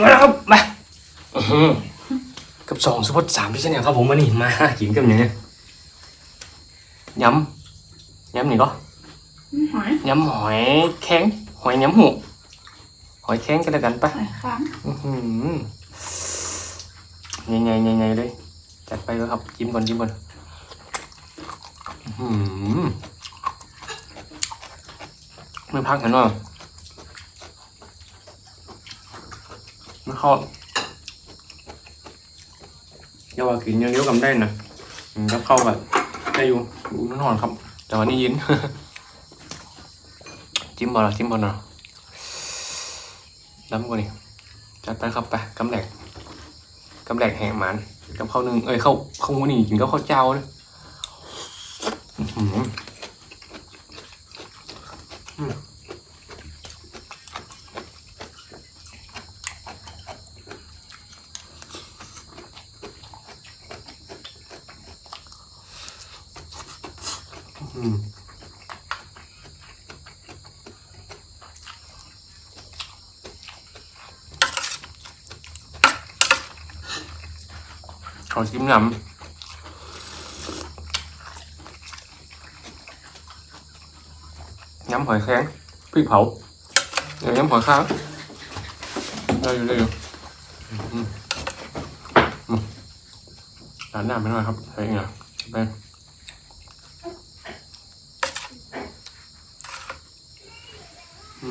มาแล้วครับมาอื้อหือกับสองสุพจน์สามพี่เช่นอย่างครับผมมานี่มากินกับอย่างเนี้ยยำยำนี่ก็หอยยำหอยแข็งหอยยำหูหอยแข็งกันแล้วกันปะหอยค้างอื้อหือใหญ่ๆใหญ่ๆเลยจัดไปเลยครับจิ้มก่อนจิ้มก่อนอื้อหือไม่พักเห็นว่าไม่เข้าอย่าว่ากินอย่างเดียวกันได้นะก็เข้าแบบได้อยู่อยู่นนนอนครับ แต่วันนี้ยิน จิ้มบอลจิ้มบอลนะน้ำกว่านี่จัดไปครับไปกำแหลกกำแหลกแห่หมันกับข้าวนึ่งเอ้ยข้าวข้าวหมูนี่กินกับข้าวเจ้าเลยอื้อหืออืมอืม ขอชิมน้ำยำหอยแครงพริกเผาเดี๋ยวยำหอยข้าวได้อยู่ได้อยู่อืมอืมร้านหน้าไม่น้อยครับใส่เงี้ยไป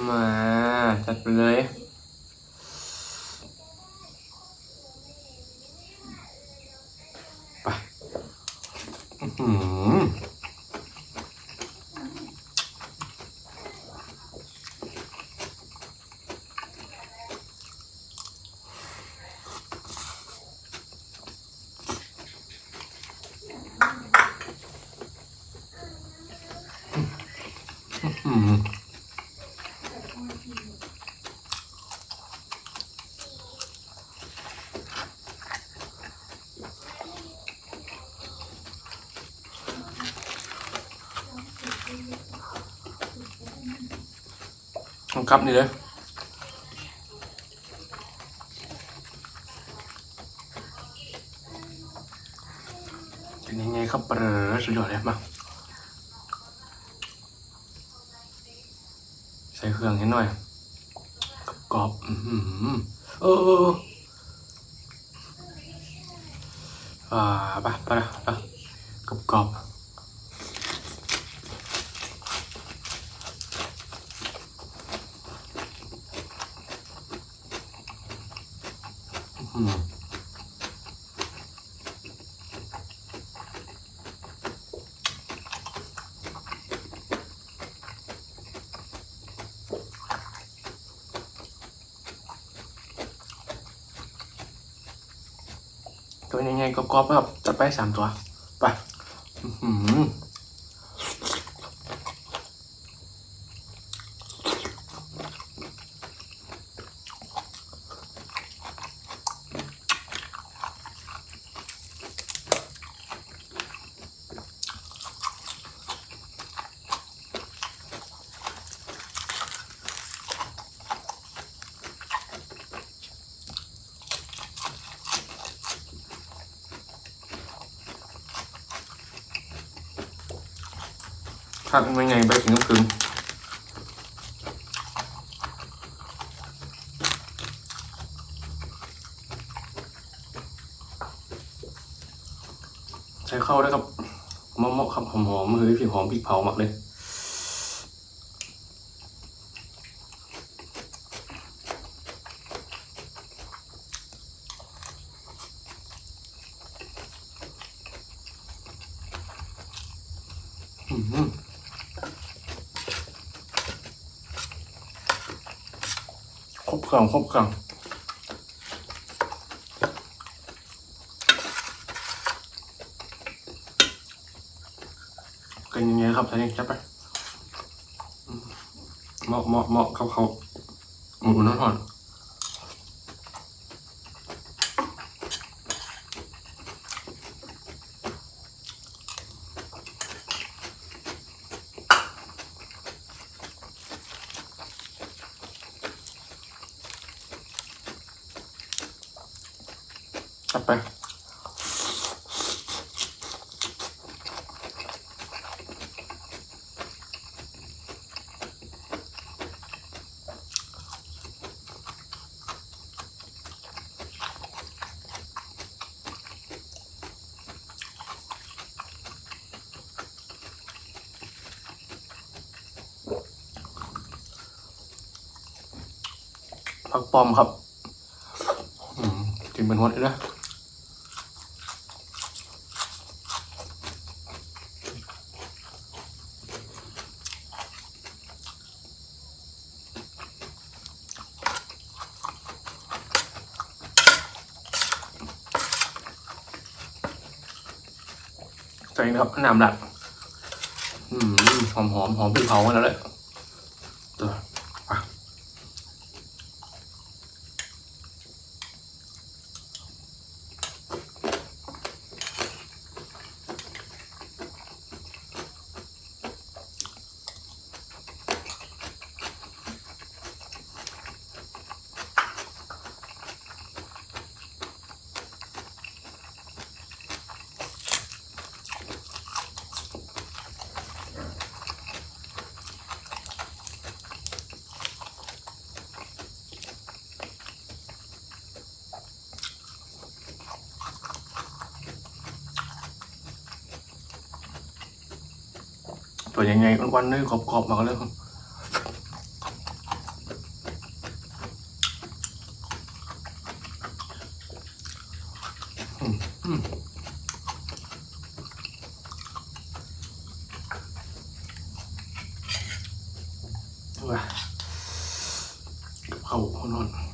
มาจัดไปเลย ต้องกลับนี่เลยเป็นยังไงครับเปรอสุดยอดเลยมาใส่เครื่องให้หน่อยกรอบๆอือหือเออเออเอออ่าไปไปละกรอบกรอบๆ อืม ตัวยังไงก็กรอบครับจัดไปสามตัว ไป อื้อ หือทักยังไงไปถึงน้ำกึ่งใช้เข้าได้ครับมะม่วงครับหอมๆมือพี่หอมพริกเผาหมักเลย อื้อหือ ครบเครื่องเครื่องกันยังไงครับท่านนี้จับไปเหมาะเหมาะเหมาะเขาเขาหมูน้ำหอน จับไปผักปอมครับอืมกินเป็นหมดเลยนะ ใส่นะครับน้ำหลักหอมหอมหอมพริกเผากันแล้วแหละ ตัวยังไงวันๆนี่ขอบๆมากันเลยว้ากับข้าวหัวนอน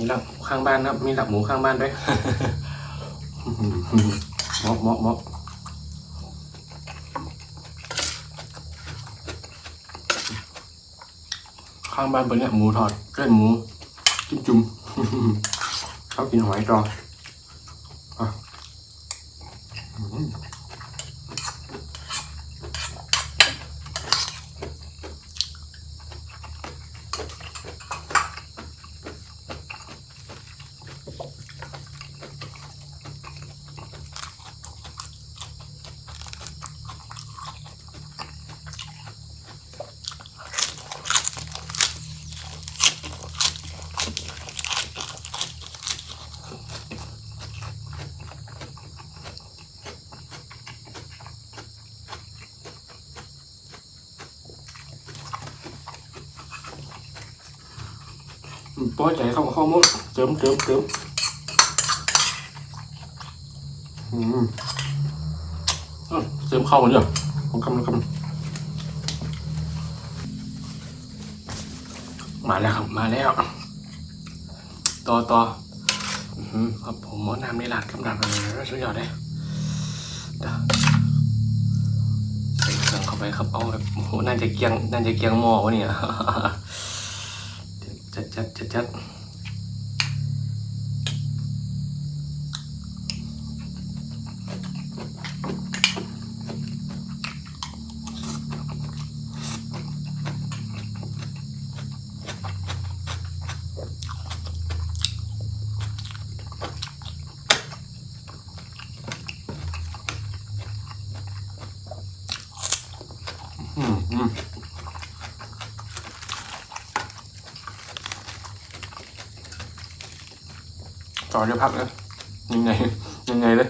มีหลักข้างบ้านครับ มีหลักหมูข้างบ้านด้วยเหมาะเหมาะเหมาะข้างบ้านเป็นเนี่ยหมูทอดเกล้นหมูจิ้มจุ่มเขากินหอยจออะอื ป้อใจเข้าเข้ามุดเติมเติมเติมอืมเติมเข้ามาเนี่ยผมกำลังกำมาแล้วครับมาแล้ว ต่อต่ออือหือครับผมหมอน้ำในหลาดกำลังเลยสุดยอดเลยใส่เครื่องเข้าไปครับเอาแบบโอ้โหน่าจะเกียงน่าจะเกียงหม้อวะเนี่ย ชัดจัด จอจะพักเลยยังไงยังไงเลย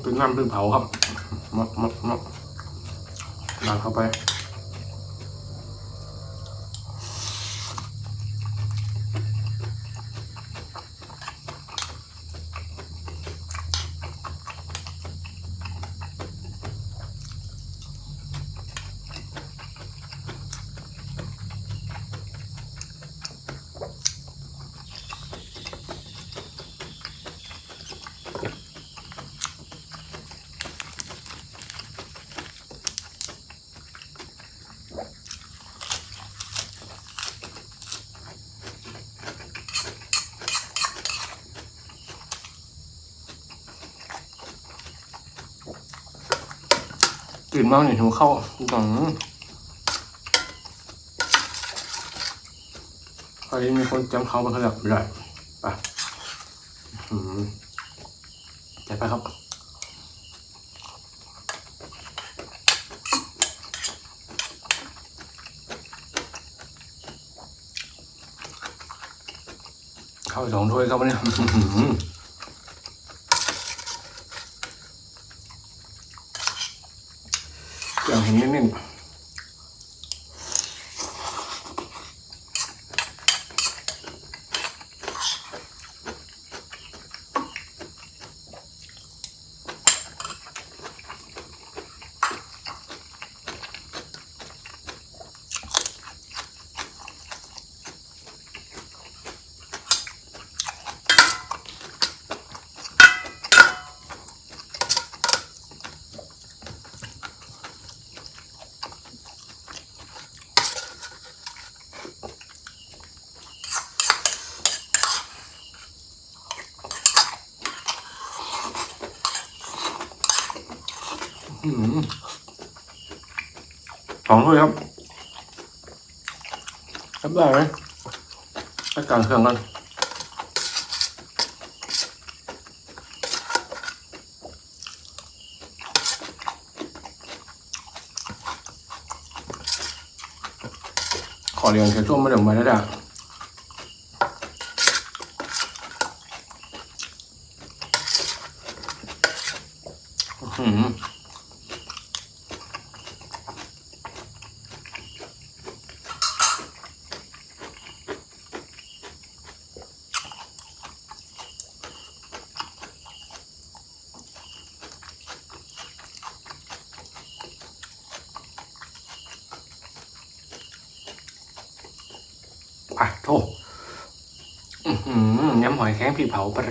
เป็นน้ำเป็นเผาครับมดมดมดดันเข้าไป ตื่นมาเนี่ยหิวข้าวอืมใครมีคนจำเขาไปเขาแบบเลยไปอืมจัดไปครับเข้าไปสองถ้วยครับวันนี้ อย่างเห็นนิ่ ด้วยครับทำได้ไหมให้กางเครื่องกันขอเรียนแค่ช่วงไม่เดี๋ยวมาได้ด่ะ โทษอือหือยำหอยแครงผีเผาปลา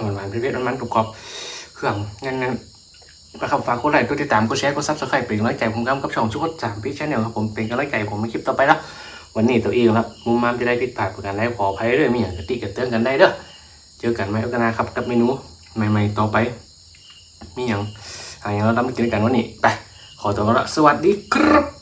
หวานหวานๆเผ็ดๆมันๆกรอบๆเครื่องงั้นๆประคับฝากกดไลค์กดติดตามกดแชร์กดซับสไครป์เป็นกำลังใจผมครับกับช่องชุกดสามพี่ชาแนลครับผมเป็นกำลังใจผมในคลิปต่อไปล้ววันนี้ตัวเองครับมุมมามจะได้ผิดพลาดประการใดขออภัยด้วยมีอย่างกติกระเตือนกันได้เด้อเจอกันไหมโอกาสครับกับเมนูใหม่ๆต่อไป มีอย่างหาอย่างเราทำกินกันวันนี้ไปขอตัวละสวัสดีครับ